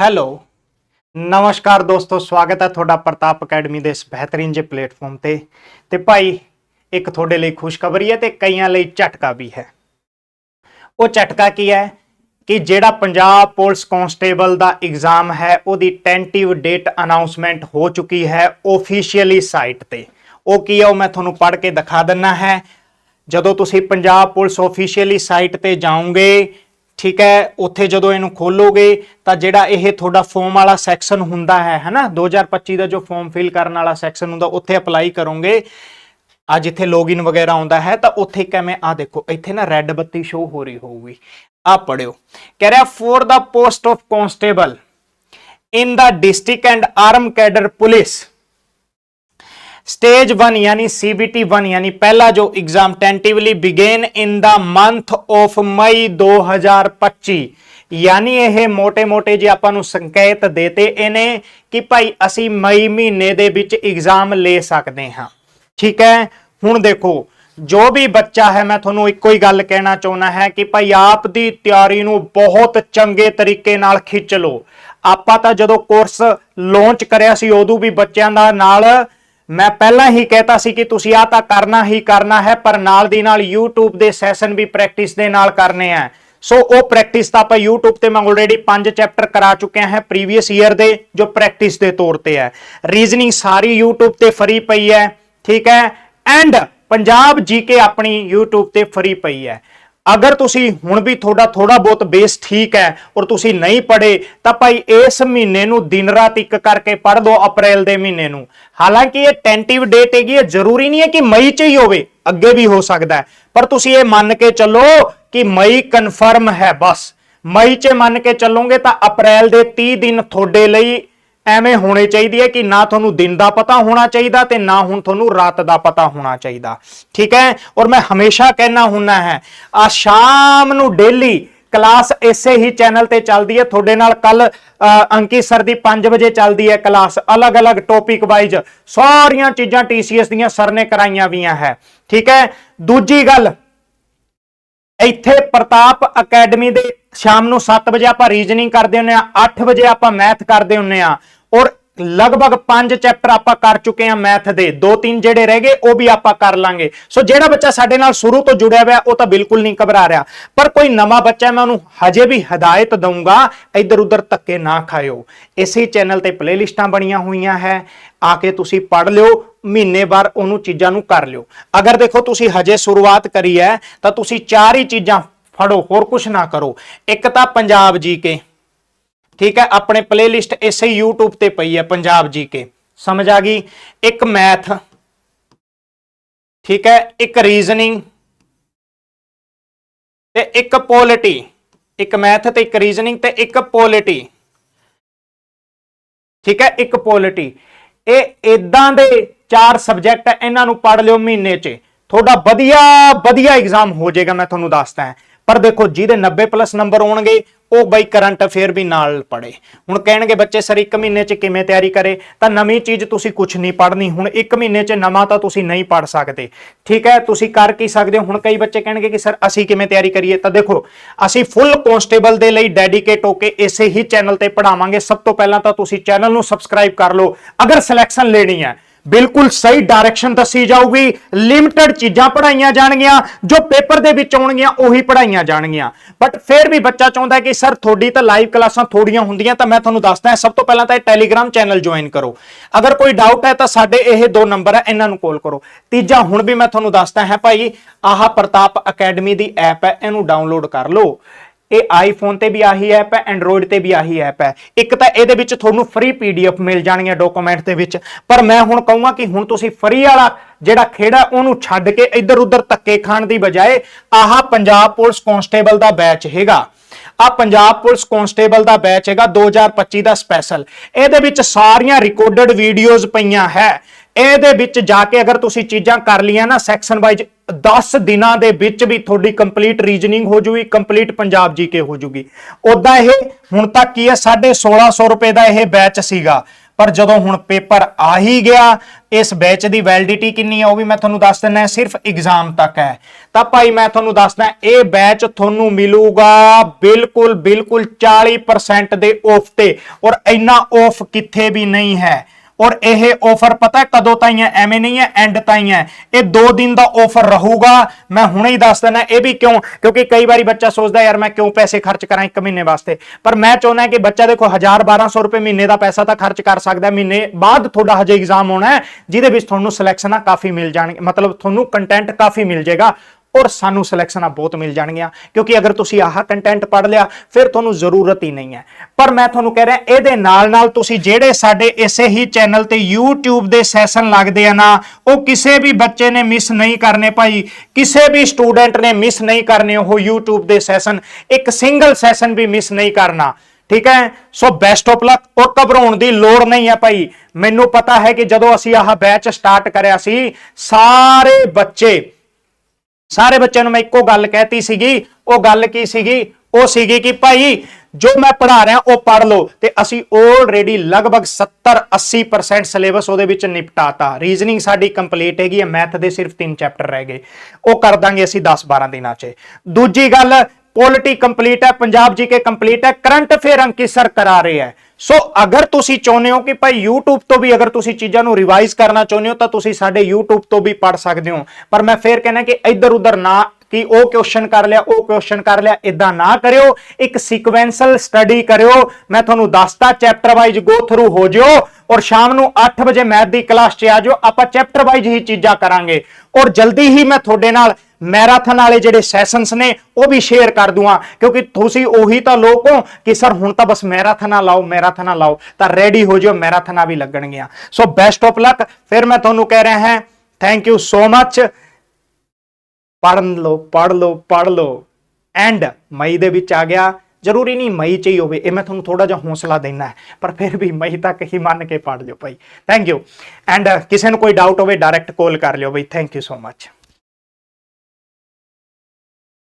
Hello. ਨਮਸਕਾਰ ਦੋਸਤੋ, ਸਵਾਗਤ ਹੈ ਤੁਹਾਡਾ ਪ੍ਰਤਾਪ ਅਕੈਡਮੀ ਦੇ ਇਸ ਬਿਹਤਰੀਨ ਜੇ ਪਲੇਟਫਾਰਮ ਤੇ। ਤੇ ਭਾਈ, ਇੱਕ ਤੁਹਾਡੇ ਲਈ ਖੁਸ਼ਖਬਰੀ ਹੈ ਤੇ ਕਈਆਂ ਲਈ ਝਟਕਾ ਵੀ ਹੈ। ਉਹ ਝਟਕਾ ਕੀ ਹੈ? ਕਿ ਜਿਹੜਾ ਪੰਜਾਬ ਪੁਲਿਸ ਕਾਂਸਟੇਬਲ ਦਾ ਐਗਜ਼ਾਮ ਹੈ, ਉਹਦੀ ਟੈਂਟਿਵ ਡੇਟ ਅਨਾਉਂਸਮੈਂਟ ਹੋ ਚੁੱਕੀ ਹੈ ਆਫੀਸ਼ੀਅਲੀ ਸਾਈਟ ਤੇ। ਉਹ ਕੀ ਹੈ, ਉਹ ਮੈਂ ਤੁਹਾਨੂੰ ਪੜ੍ਹ ਕੇ ਦਿਖਾ ਦਿੰਨਾ ਹੈ। ਜਦੋਂ ਤੁਸੀਂ ਪੰਜਾਬ ਪੁਲਿਸ ਆਫੀਸ਼ੀਅਲੀ ਸਾਈਟ ਤੇ ਜਾਓਗੇ ਠੀਕ ਹੈ, ਉੱਥੇ ਜਦੋਂ ਇਹਨੂੰ ਖੋਲੋਗੇ ਤਾਂ ਜਿਹੜਾ ਇਹ ਤੁਹਾਡਾ ਫਾਰਮ ਵਾਲਾ ਸੈਕਸ਼ਨ ਹੁੰਦਾ ਹੈ, ਹਨਾ? 2025 ਦਾ ਜੋ ਫਾਰਮ ਫਿਲ ਕਰਨ ਵਾਲਾ ਸੈਕਸ਼ਨ ਹੁੰਦਾ, ਉੱਥੇ ਅਪਲਾਈ ਕਰੋਗੇ। ਆ ਜਿੱਥੇ ਲੌਗਇਨ ਵਗੈਰਾ ਆਉਂਦਾ ਹੈ, ਤਾਂ ਉੱਥੇ ਕਿਵੇਂ? ਆ ਦੇਖੋ, ਇੱਥੇ ਨਾ ਰੈੱਡ ਬੱਤੀ ਸ਼ੋ ਹੋ ਰਹੀ ਹੋਊਗੀ। ਆ ਪੜਿਓ ਕਹਿ ਰਿਹਾ for the post of constable in the district and arm cadre police stage 1 ਯਾਨੀ ਸੀਬੀਟੀ 1 ਯਾਨੀ ਪਹਿਲਾ ਜੋ exam tentatively begin in the month of May 2025 ਯਾਨੀ ਇਹ ਮੋٹے-ਮੋٹے ਜੇ ਆਪਾਂ ਨੂੰ ਸੰਕੇਤ ਦੇਤੇ ਇਹਨੇ ਕਿ ਭਾਈ ਅਸੀਂ ਮਈ ਮਹੀਨੇ ਦੇ ਵਿੱਚ ਐਗਜ਼ਾਮ ਲੈ ਸਕਦੇ ਹਾਂ। ਠੀਕ ਹੈ? ਹੁਣ ਦੇਖੋ, ਜੋ ਵੀ ਬੱਚਾ ਹੈ, ਮੈਂ ਤੁਹਾਨੂੰ ਇੱਕੋ ਹੀ ਗੱਲ ਕਹਿਣਾ ਚਾਹੁੰਦਾ ਹੈ ਕਿ ਭਾਈ ਆਪ ਦੀ ਤਿਆਰੀ ਨੂੰ ਬਹੁਤ ਚੰਗੇ ਤਰੀਕੇ ਨਾਲ ਖਿੱਚ ਲਓ। ਆਪਾਂ ਤਾਂ ਜਦੋਂ ਕੋਰਸ ਲਾਂਚ ਕਰਿਆ ਸੀ, ਉਦੋਂ ਵੀ ਬੱਚਿਆਂ ਦਾ ਨਾਲ ਮੈਂ ਪਹਿਲਾਂ ਹੀ ਕਹਿਤਾ ਸੀ ਕਿ ਤੁਸੀਂ ਆ ਤਾਂ ਕਰਨਾ ਹੀ ਕਰਨਾ ਹੈ, ਪਰ ਨਾਲ ਦੀ ਨਾਲ YouTube ਦੇ ਸੈਸ਼ਨ ਵੀ ਪ੍ਰੈਕਟਿਸ ਦੇ ਨਾਲ ਕਰਨੇ ਆ। ਸੋ ਉਹ ਪ੍ਰੈਕਟਿਸ ਤਾਂ ਆਪਾਂ YouTube ਤੇ ਮੈਂ ਆਲਰੇਡੀ 5 ਚੈਪਟਰ ਕਰਾ ਚੁੱਕਿਆ ਹੈ ਪ੍ਰੀਵੀਅਸ ਈਅਰ ਦੇ, ਜੋ ਪ੍ਰੈਕਟਿਸ ਦੇ ਤੌਰ ਤੇ ਹੈ। ਰੀਜ਼ਨਿੰਗ ਸਾਰੀ YouTube ਤੇ ਫਰੀ ਪਈ ਹੈ, ਠੀਕ ਹੈ? ਐਂਡ ਪੰਜਾਬ ਜੀਕੇ ਆਪਣੀ YouTube ਤੇ ਫਰੀ ਪਈ ਹੈ। ਅਗਰ ਤੁਸੀਂ ਹੁਣ ਵੀ ਤੁਹਾਡਾ ਥੋੜਾ ਬਹੁਤ ਬੇਸ ਠੀਕ ਹੈ ਔਰ ਤੁਸੀਂ ਨਹੀਂ ਪੜ੍ਹੇ, ਤਾਂ ਭਾਈ ਇਸ ਮਹੀਨੇ ਨੂੰ ਦਿਨ ਰਾਤ ਇੱਕ ਕਰਕੇ ਪੜ੍ਹ ਲਓ ਅਪ੍ਰੈਲ ਦੇ ਮਹੀਨੇ ਨੂੰ। ਹਾਲਾਂਕਿ ਇਹ ਟੈਂਟਿਵ ਡੇਟ ਹੈਗੀ ਹੈ, ਜ਼ਰੂਰੀ ਨਹੀਂ ਹੈ ਕਿ ਮਈ 'ਚ ਹੀ ਹੋਵੇ, ਅੱਗੇ ਵੀ ਹੋ ਸਕਦਾ ਹੈ। ਪਰ ਤੁਸੀਂ ਇਹ ਮੰਨ ਕੇ ਚੱਲੋ ਕਿ ਮਈ ਕਨਫਰਮ ਹੈ ਬਸ। ਮਈ 'ਚ ਮੰਨ ਕੇ ਚੱਲੋਗੇ ਤਾਂ ਅਪ੍ਰੈਲ ਦੇ 30 ਦਿਨ ਤੁਹਾਡੇ ਲਈ ਐਵੇਂ ਹੋਣੇ ਚਾਹੀਦੀ ਹੈ ਕਿ ਨਾ ਤੁਹਾਨੂੰ ਦਿਨ ਦਾ ਪਤਾ ਹੋਣਾ ਚਾਹੀਦਾ ਤੇ ਨਾ ਹੁਣ ਤੁਹਾਨੂੰ ਰਾਤ ਦਾ ਪਤਾ ਹੋਣਾ ਚਾਹੀਦਾ। ਠੀਕ ਹੈ? ਔਰ ਮੈਂ ਹਮੇਸ਼ਾ ਕਹਿਣਾ ਹੁੰਨਾ ਹੈ, ਆ ਸ਼ਾਮ ਨੂੰ ਡੇਲੀ ਕਲਾਸ ਇਸੇ ਹੀ ਚੈਨਲ ਤੇ ਚੱਲਦੀ ਹੈ। ਤੁਹਾਡੇ ਨਾਲ ਕੱਲ ਅੰਕਿਤ ਸਰ ਦੀ 5 ਵਜੇ ਚੱਲਦੀ ਹੈ ਕਲਾਸ। ਅਲੱਗ-ਅਲੱਗ ਟੌਪਿਕ ਵਾਈਜ਼ ਸਾਰੀਆਂ ਚੀਜ਼ਾਂ TCS ਦੀਆਂ ਸਰ ਨੇ ਕਰਾਈਆਂ ਵੀਆਂ ਹੈ। ਠੀਕ ਹੈ? ਦੂਜੀ ਗੱਲ, ਇੱਥੇ ਪ੍ਰਤਾਪ ਅਕੈਡਮੀ ਦੇ ਸ਼ਾਮ ਨੂੰ 7 ਵਜੇ ਆਪਾਂ ਰੀਜਨਿੰਗ ਕਰਦੇ ਹੁੰਨੇ ਆ 8 ਵਜੇ ਆਪਾਂ ਮੈਥ ਕਰਦੇ ਹੁੰਨੇ ਆ। ਔਰ ਲਗਭਗ 5 ਚੈਪਟਰ ਆਪਾਂ ਕਰ ਚੁੱਕੇ ਆ ਮੈਥ ਦੇ। ਦੋ ਤਿੰਨ ਜਿਹੜੇ ਰਹਿ ਗਏ, ਉਹ ਵੀ ਆਪਾਂ ਕਰ ਲਾਂਗੇ। ਸੋ ਜਿਹੜਾ ਬੱਚਾ ਸਾਡੇ ਨਾਲ ਸ਼ੁਰੂ ਤੋਂ ਜੁੜਿਆ ਹੋਇਆ, ਉਹ ਤਾਂ ਬਿਲਕੁਲ ਨਹੀਂ ਘਬਰਾ ਰਿਹਾ। ਪਰ ਕੋਈ ਨਵਾਂ ਬੱਚਾ ਮੈਂ ਉਹਨੂੰ ਹਜੇ ਵੀ ਹਦਾਇਤ ਦਊਂਗਾ ਇੱਧਰ ਉੱਧਰ ਧੱਕੇ ਨਾ ਖਾਇਓ। ਇਸੇ ਚੈਨਲ ਤੇ ਪਲੇਲਿਸਟਾਂ ਬਣੀਆਂ ਹੋਈਆਂ ਹੈ। ਆ ਕੇ ਤੁਸੀਂ ਪੜ ਲਿਓ, ਮਹੀਨੇ ਬਾਅਦ ਉਹਨੂੰ ਚੀਜ਼ਾਂ ਨੂੰ ਕਰ ਲਿਓ। ਅਗਰ ਦੇਖੋ, ਤੁਸੀਂ ਹਜੇ ਸ਼ੁਰੂਆਤ ਕਰੀ ਹੈ, ਤਾਂ ਤੁਸੀਂ ਚਾਰ ਹੀ ਚੀਜ਼ਾਂ ਫੜੋ, ਹੋਰ ਕੁਝ ਨਾ ਕਰੋ। ਇੱਕ ਤਾਂ ਪੰਜਾਬ ਜੀ ਕੇ। ਠੀਕ ਹੈ, ਆਪਣੇ ਪਲੇਲਿਸਟ ਇਸੇ ਹੀ YouTube ਤੇ ਪਈ ਹੈ ਪੰਜਾਬ ਜੀ ਕੇ। ਸਮਝ ਆ ਗਈ? ਇੱਕ ਮੈਥ ਠੀਕ ਹੈ, ਇੱਕ ਰੀਜ਼ਨਿੰਗ ਤੇ ਇੱਕ ਪੋਲਿਟੀ ਇੱਕ ਮੈਥ ਤੇ ਇੱਕ ਰੀਜ਼ਨਿੰਗ ਤੇ ਇੱਕ ਪੋਲਿਟੀ ਠੀਕ ਹੈ, ਇੱਕ ਪੋਲਿਟੀ ਇਹ ਇਦਾਂ ਦੇ ਚਾਰ ਸਬਜੈਕਟ ਹੈ, ਇਹਨਾਂ ਨੂੰ ਪੜ੍ਹ ਲਿਓ ਮਹੀਨੇ 'ਚ। ਤੁਹਾਡਾ ਵਧੀਆ ਵਧੀਆ ਐਗਜ਼ਾਮ ਹੋ ਜਾਏਗਾ, ਮੈਂ ਤੁਹਾਨੂੰ ਦੱਸਦਾ। ਹਾਂ ਪਰ ਦੇਖੋ, ਜਿਹਦੇ 90 ਪਲੱਸ ਨੰਬਰ ਹੋਣਗੇ ਉਹ ਬਈ ਕਰੰਟ ਅਫੇਅਰ ਵੀ ਨਾਲ ਪੜੇ। ਹੁਣ ਕਹਿਣਗੇ ਬੱਚੇ, ਸਰ, ਇੱਕ ਮਹੀਨੇ 'ਚ ਕਿਵੇਂ ਤਿਆਰੀ ਕਰੇ? ਤਾਂ ਨਵੀਂ ਚੀਜ਼ ਤੁਸੀਂ ਕੁਝ ਨਹੀਂ ਪੜ੍ਹਨੀ। ਹੁਣ ਇੱਕ ਮਹੀਨੇ 'ਚ ਨਵਾਂ ਤਾਂ ਤੁਸੀਂ ਨਹੀਂ ਪੜ੍ਹ ਸਕਦੇ। ਠੀਕ ਹੈ? ਤੁਸੀਂ ਕਰ ਕੀ ਸਕਦੇ ਹੋ? ਹੁਣ ਕਈ ਬੱਚੇ ਕਹਿਣਗੇ ਕਿ, ਸਰ, ਅਸੀਂ ਕਿਵੇਂ ਤਿਆਰੀ ਕਰੀਏ? ਤਾਂ ਦੇਖੋ, ਅਸੀਂ ਫੁੱਲ ਕਨਸਟੇਬਲ ਦੇ ਲਈ ਡੈਡੀਕੇਟ ਹੋ ਕੇ ਇਸੇ ਹੀ ਚੈਨਲ ਤੇ ਪੜਾਵਾਂਗੇ ਸਭ ਤੋਂ ਪਹਿਲਾਂ ਤਾਂ ਤੁਸੀਂ ਚੈਨਲ ਨੂੰ ਸਬਸਕ੍ਰਾਈਬ ਕਰ ਲਓ। ਅਗਰ ਸਿਲੈਕਸ਼ਨ ਲੈਣੀ ਹੈ ਬਿਲਕੁਲ ਸਹੀ ਡਾਇਰੈਕਸ਼ਨ ਦੱਸੀ ਜਾਊਗੀ। ਲਿਮਟਿਡ ਚੀਜ਼ਾਂ ਪੜਾਈਆਂ ਜਾਣਗੀਆਂ, ਜੋ ਪੇਪਰ ਦੇ ਵਿੱਚ ਆਉਣਗੀਆਂ, ਉਹੀ ਪੜਾਈਆਂ ਜਾਣਗੀਆਂ। ਬਟ ਫਿਰ ਵੀ ਬੱਚਾ ਚਾਹੁੰਦਾ ਕਿ, ਸਰ, ਤੁਹਾਡੀ ਤਾਂ ਲਾਈਵ ਕਲਾਸਾਂ ਥੋੜੀਆਂ ਹੁੰਦੀਆਂ, ਤਾਂ ਮੈਂ ਤੁਹਾਨੂੰ ਦੱਸਦਾ ਸਭ ਤੋਂ ਪਹਿਲਾਂ ਤਾਂ ਇਹ ਟੈਲੀਗ੍ਰਾਮ ਚੈਨਲ ਜੁਆਇਨ ਕਰੋ। ਅਗਰ ਕੋਈ ਡਾਊਟ ਹੈ, ਤਾਂ ਸਾਡੇ ਇਹ ਦੋ ਨੰਬਰ ਹੈ, ਇਹਨਾਂ ਨੂੰ ਕਾਲ ਕਰੋ। ਤੀਜਾ, ਹੁਣ ਵੀ ਮੈਂ ਤੁਹਾਨੂੰ ਦੱਸਦਾ ਹੈ ਭਾਈ, ਆਹ ਪ੍ਰਤਾਪ ਅਕੈਡਮੀ ਦੀ ਐਪ ਹੈ, ਇਹਨੂੰ ਡਾਊਨਲੋਡ ਕਰ ਲਓ। ਇਹ ਆਈਫੋਨ ਤੇ ਵੀ ਆਹੀ ਐਪ ਹੈ ਐਂਡਰੋਇਡ ਤੇ ਵੀ ਆਹੀ ਐਪ ਹੈ। ਇੱਕ ਤਾਂ ਇਹਦੇ ਵਿੱਚ ਤੁਹਾਨੂੰ ਫ੍ਰੀ ਪੀਡੀਐਫ ਮਿਲ ਜਾਣਗੀਆਂ ਡਾਕੂਮੈਂਟ ਦੇ ਵਿੱਚ। ਪਰ ਮੈਂ ਹੁਣ ਕਹੂੰਗਾ ਕਿ ਹੁਣ ਤੁਸੀਂ ਫ੍ਰੀ ਵਾਲਾ ਜਿਹੜਾ ਖੇੜਾ, ਉਹਨੂੰ ਛੱਡ ਕੇ ਇੱਧਰ ਉੱਧਰ ਧੱਕੇ ਖਾਣ ਦੀ ਬਜਾਏ ਆਹ ਪੰਜਾਬ ਪੁਲਿਸ ਕਾਂਸਟੇਬਲ ਦਾ ਬੈਚ ਹੈਗਾ। ਆ ਪੰਜਾਬ ਪੁਲਿਸ ਕਾਂਸਟੇਬਲ ਦਾ ਬੈਚ ਹੈਗਾ 2025 ਦਾ ਸਪੈਸ਼ਲ ਇਹਦੇ ਵਿੱਚ ਸਾਰੀਆਂ ਰਿਕਾਰਡਡ ਵੀਡੀਓਜ਼ ਪਈਆਂ ਹੈ। ਇਹਦੇ ਵਿੱਚ ਜਾ ਕੇ ਅਗਰ ਤੁਸੀਂ ਚੀਜ਼ਾਂ ਕਰ ਲੀਆਂ ਨਾ ਸੈਕਸ਼ਨ ਵਾਈਜ਼ 10 ਦਿਨਾਂ ਦੇ ਵਿੱਚ ਵੀ ਤੁਹਾਡੀ ਕੰਪਲੀਟ ਰੀਜਨਿੰਗ ਹੋ ਜੂਗੀ ਕੰਪਲੀਟ ਪੰਜਾਬ ਜੀਕੇ ਹੋ ਜੂਗੀ। ਉਦਾਂ ਇਹ ਹੁਣ ਤੱਕ ਕੀ ਹੈ 1650 ਰੁਪਏ ਦਾ ਇਹ ਬੈਚ ਸੀਗਾ। ਪਰ ਜਦੋਂ ਹੁਣ ਪੇਪਰ ਆ ਹੀ ਗਿਆ, ਇਸ ਬੈਚ ਦੀ ਵੈਲਿਡਿਟੀ ਕਿੰਨੀ ਹੈ ਉਹ ਵੀ ਮੈਂ ਤੁਹਾਨੂੰ ਦੱਸ ਦਿੰਦਾ, ਸਿਰਫ ਐਗਜ਼ਾਮ ਤੱਕ ਹੈ। ਤਾਂ ਭਾਈ ਮੈਂ ਤੁਹਾਨੂੰ ਦੱਸਦਾ, ਇਹ ਬੈਚ ਤੁਹਾਨੂੰ ਮਿਲੂਗਾ ਬਿਲਕੁਲ ਬਿਲਕੁਲ 40% ਦੇ ਆਫ ਤੇ। ਔਰ ਇੰਨਾ ਆਫ ਕਿੱਥੇ ਵੀ ਨਹੀਂ ਹੈ। ਔਰ ਇਹ ਆਫਰ ਪਤਾ ਕਦੋਂ ਤਾਈਂ ਹੈ ਐਵੇਂ ਨਹੀਂ ਹੈ ਐਂਡ ਤਾਈਂ ਹੈ। ਇਹ 2 ਦਿਨ ਦਾ ਆਫਰ ਰਹੂਗਾ। ਮੈਂ ਹੁਣੇ ਹੀ ਦੱਸ ਦਿੰਦਾ, ਇਹ ਵੀ ਕਿਉਂ? ਕਿਉਂਕਿ ਕਈ ਵਾਰੀ ਬੱਚਾ ਸੋਚਦਾ, ਯਾਰ, ਮੈਂ ਕਿਉਂ ਪੈਸੇ ਖਰਚ ਕਰਾਂ ਇੱਕ ਮਹੀਨੇ ਵਾਸਤੇ? ਪਰ ਮੈਂ ਚਾਹੁੰਦਾ ਕਿ ਬੱਚਾ ਦੇਖੋ 1000 1200 ਰੁਪਏ ਮਹੀਨੇ ਦਾ ਪੈਸਾ ਤਾਂ ਖਰਚ ਕਰ ਸਕਦਾ ਮਹੀਨੇ ਬਾਅਦ ਤੁਹਾਡਾ ਹਜੇ ਐਗਜ਼ਾਮ ਹੋਣਾ ਹੈ, ਜਿਹਦੇ ਵਿੱਚ ਤੁਹਾਨੂੰ ਸਿਲੈਕਸ਼ਨਾਂ ਕਾਫੀ ਮਿਲ ਜਾਣਗੇ, ਮਤਲਬ ਤੁਹਾਨੂੰ ਕੰਟੈਂਟ ਕਾਫੀ ਮਿਲ ਜਾਏਗਾ। ਔਰ ਸਾਨੂੰ ਸਿਲੈਕਸ਼ਨਾਂ ਬਹੁਤ ਮਿਲ ਜਾਣਗੀਆਂ, ਕਿਉਂਕਿ ਅਗਰ ਤੁਸੀਂ ਆਹ ਕੰਟੈਂਟ ਪੜ੍ਹ ਲਿਆ, ਫਿਰ ਤੁਹਾਨੂੰ ਜ਼ਰੂਰਤ ਹੀ ਨਹੀਂ ਹੈ। ਪਰ ਮੈਂ ਤੁਹਾਨੂੰ ਕਹਿ ਰਿਹਾ, ਇਹਦੇ ਨਾਲ ਨਾਲ ਤੁਸੀਂ ਜਿਹੜੇ ਸਾਡੇ ਇਸੇ ਹੀ ਚੈਨਲ ਤੇ YouTube ਦੇ ਸੈਸ਼ਨ ਲੱਗਦੇ ਆ ਨਾ, ਉਹ ਕਿਸੇ ਵੀ ਬੱਚੇ ਨੇ ਮਿਸ ਨਹੀਂ ਕਰਨੇ ਭਾਈ, ਕਿਸੇ ਵੀ ਸਟੂਡੈਂਟ ਨੇ ਮਿਸ ਨਹੀਂ ਕਰਨੇ ਉਹ YouTube ਦੇ ਸੈਸ਼ਨ ਇੱਕ ਸਿੰਗਲ ਸੈਸ਼ਨ ਵੀ ਮਿਸ ਨਹੀਂ ਕਰਨਾ, ਠੀਕ ਹੈ? ਸੋ ਬੈਸਟ ਆਫ ਲੱਕ ਔਰ ਘਬਰਾਉਣ ਦੀ ਲੋੜ ਨਹੀਂ ਹੈ ਭਾਈ। ਮੈਨੂੰ ਪਤਾ ਹੈ ਕਿ ਜਦੋਂ ਅਸੀਂ ਆਹ ਬੈਚ ਸਟਾਰਟ ਕਰਿਆ ਸੀ, ਸਾਰੇ ਬੱਚੇ ਸਾਰੇ ਬੱਚਿਆਂ ਨੂੰ ਮੈਂ ਇੱਕੋ ਗੱਲ ਕਹਿਤੀ ਸੀਗੀ, ਉਹ ਗੱਲ ਕੀ ਸੀਗੀ? ਉਹ ਸੀਗੀ ਕਿ ਭਾਈ, ਜੋ ਮੈਂ ਪੜ੍ਹਾ ਰਿਹਾ, ਉਹ ਪੜ੍ਹ ਲਓ ਤੇ ਅਸੀਂ ਆਲਰੇਡੀ ਲਗਭਗ 70 80% ਸਿਲੇਬਸ ਉਹਦੇ ਵਿੱਚ ਨਿਪਟਾਤਾ। ਰੀਜ਼ਨਿੰਗ ਸਾਡੀ ਕੰਪਲੀਟ ਹੈਗੀ ਹੈ ਮੈਥ ਦੇ ਸਿਰਫ 3 ਚੈਪਟਰ ਰਹਿ ਗਏ। ਉਹ ਕਰ ਦਾਂਗੇ ਅਸੀਂ 10 12 ਦਿਨਾਂ 'ਚ। ਦੂਜੀ ਗੱਲ ਪੋਲਿਟੀ ਕੰਪਲੀਟ ਹੈ, ਪੰਜਾਬ ਜੀਕੇ ਕੰਪਲੀਟ ਹੈ ਕਰੰਟ ਅਫੇਅਰ ਅੰਕਿਤ ਸਰ ਕਰਾ ਰਹੇ ਹੈ। ਸੋ ਅਗਰ ਤੁਸੀਂ ਚਾਹੁੰਦੇ ਹੋ ਕਿ ਭਾਈ YouTube ਤੋਂ ਵੀ ਅਗਰ ਤੁਸੀਂ ਚੀਜ਼ਾਂ ਨੂੰ ਰਿਵਾਈਜ਼ ਕਰਨਾ ਚਾਹੁੰਦੇ ਹੋ ਤਾਂ ਤੁਸੀਂ ਸਾਡੇ YouTube ਤੋਂ ਵੀ ਪੜ ਸਕਦੇ ਹੋ। ਪਰ ਮੈਂ ਫੇਰ ਕਹਿੰਦਾ ਕਿ ਇੱਧਰ ਉੱਧਰ ਨਾ ਕਿ ਉਹ ਕੁਐਸਚਨ ਕਰ ਲਿਆ, ਉਹ ਕੁਐਸਚਨ ਕਰ ਲਿਆ ਇਦਾਂ ਨਾ ਕਰਿਓ। ਇੱਕ ਸੀਕੁਐਂਸ਼ਲ ਸਟੱਡੀ ਕਰਿਓ। ਮੈਂ ਤੁਹਾਨੂੰ ਦੱਸਤਾ ਚੈਪਟਰ ਵਾਈਜ਼ ਗੋ ਥਰੂ ਹੋ ਜਿਓ ਔਰ ਸ਼ਾਮ ਨੂੰ 8 ਵਜੇ ਮੈਥ ਦੀ ਕਲਾਸ 'ਚ ਆ ਜਾਓ। ਆਪਾਂ ਚੈਪਟਰ ਵਾਈਜ਼ ਹੀ ਚੀਜ਼ਾਂ ਕਰਾਂਗੇ। ਔਰ ਜਲਦੀ ਹੀ ਮੈਂ ਤੁਹਾਡੇ ਨਾਲ ਮੈਰਾਥਨ ਵਾਲੇ ਜਿਹੜੇ ਸੈਸ਼ਨਸ ਨੇ, ਉਹ ਵੀ ਸ਼ੇਅਰ ਕਰ ਦੂੰਗਾ। ਕਿਉਂਕਿ ਤੁਸੀਂ ਉਹੀ ਤਾਂ ਲੋਕ ਹੋ ਕਿ ਸਰ ਹੁਣ ਤਾਂ ਬਸ ਮੈਰਾਥਨਾਂ ਲਾਓ ਮੈਰਾਥਨਾਂ ਲਾਓ, ਤਾਂ ਰੈਡੀ ਹੋ ਜਿਓ, ਮੈਰਾਥਨਾਂ ਵੀ ਲੱਗਣਗੀਆਂ। ਸੋ ਬੈਸਟ ਆਫ ਲੱਕ ਫਿਰ ਮੈਂ ਤੁਹਾਨੂੰ ਕਹਿ ਰਿਹਾ ਹਾਂ ਥੈਂਕ ਯੂ ਸੋ ਮੱਚ ਪੜ੍ਹ ਲਓ ਪੜ੍ਹ ਲਓ ਪੜ੍ਹ ਲਓ। ਐਂਡ ਮਈ ਦੇ ਵਿੱਚ ਆ ਗਿਆ। ਜ਼ਰੂਰੀ ਨਹੀਂ ਮਈ ਚ ਹੀ ਹੋਵੇ, ਇਹ ਮੈਂ ਤੁਹਾਨੂੰ ਥੋੜਾ ਜਿਹਾ ਹੌਸਲਾ ਦੇਣਾ ਹੈ, ਪਰ ਫਿਰ ਵੀ ਮਈ ਤੱਕ ਹੀ ਮੰਨ ਕੇ ਪੜ੍ਹ ਲਿਓ ਭਾਈ। ਥੈਂਕ ਯੂ ਐਂਡ ਕਿਸੇ ਨੂੰ ਕੋਈ ਡਾਊਟ ਹੋਵੇ ਡਾਇਰੈਕਟ ਕਾਲ ਕਰ ਲਿਓ ਭਾਈ ਥੈਂਕ ਯੂ ਸੋ ਮੱਚ